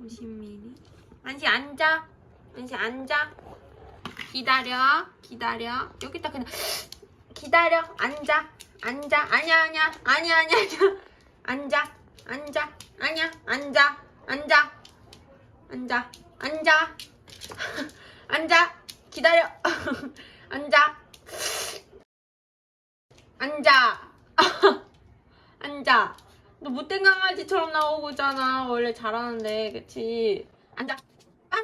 50ml. 만시 앉아. 만시 앉아. 기다려. 기다려. 여기다 그냥 기다려. 앉아. 앉아. 아니야 아니야. 아니야 아니야 아니야. 앉아. 앉아. 아니야. 앉아. 앉아. 앉아. 앉아. 앉아. 기다려. 앉아. 앉아. 앉아. 너 못된 강아지처럼 나오고잖아. 원래 잘하는데, 그치? 앉아. 아!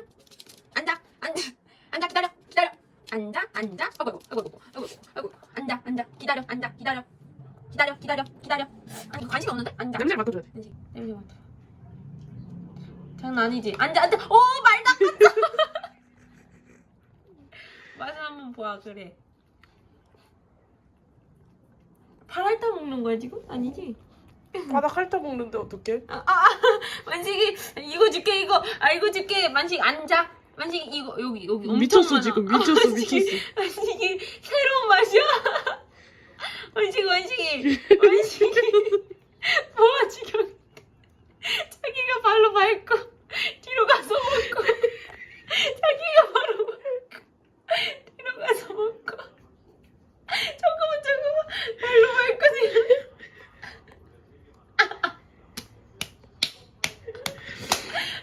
앉아. 앉아. 앉아. 기다려. 기다려. 앉아. 앉아. 아이고, 아이고, 아이고, 아이고. 앉아. 앉아. 기다려. 앉아. 기다려. 기다려. 기다려. 기다려. 아니, 관심이 없는데? 앉아. 냄새 맡아줘야 돼. 냄새, 냄새 맡아. 장난 아니지? 앉아, 앉아. 오, 안 된다. 맛을 한번 보아, 그래. 발 핥아 먹는 거야, 지금? 아니지? 바닥 핥아 먹는데 어떡해? 아, 아, 아, 만식이, 이거 줄게, 이거. 아, 이거 줄게. 만식, 앉아. 만식, 이거, 여기, 여기. 엄청 미쳤어, 많아. 지금. 아, 미쳤어, 만식이, 미쳤어. 만식이, 새로운 맛이야. 만식, 만식이, 만식이. 뭐야, 지금. 자기가 발로 밟고, 뒤로 가서 먹고. 자기가 바로 밟고, 뒤로 가서 먹고. 잠깐만, 잠깐만. 발로 밟고, 뒤로.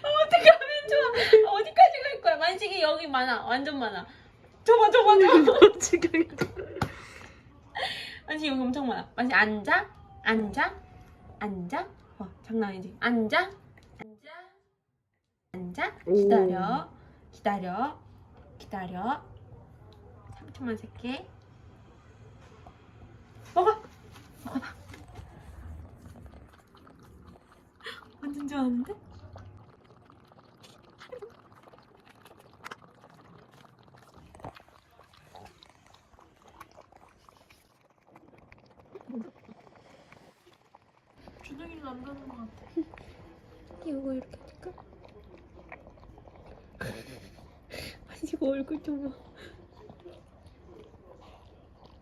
아, 어떻게 하면 좋아? 어디까지 갈 거야? 많아. 완전 많아. 저봐, 저봐, 저봐. 지금 만식이 여기 엄청 많아. 만식 앉아, 앉아, 앉아. 와, 장난 아니지? 앉아, 앉아, 앉아. 오. 기다려, 기다려, 기다려. 3초만 셀게. 먹어, 먹어봐. 완전 좋아하는데? 주둥이는 안 가는 것 같아. 이거 이렇게 할까? 아직 얼굴 좀 봐.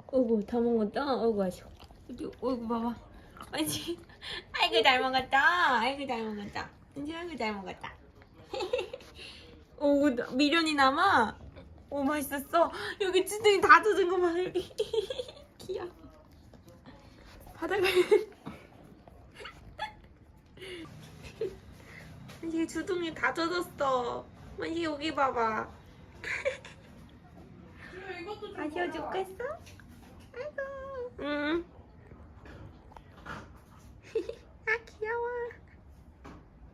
어구 다 먹었다. 어구 아쉬워. 어구 어구 봐봐. 아직 아이고 잘 먹었다. 아이고 잘 먹었다. 아직 아이고 잘 먹었다. 어구 나- 미련이 남아. 오 맛있었어. 여기 주둥이 다 젖은 거 봐. 여기 귀여워. 바닥을. 만식 이 주둥이 다 젖었어. 만식이 여기 봐봐. 마셔 죽겠어? 아이고. 응.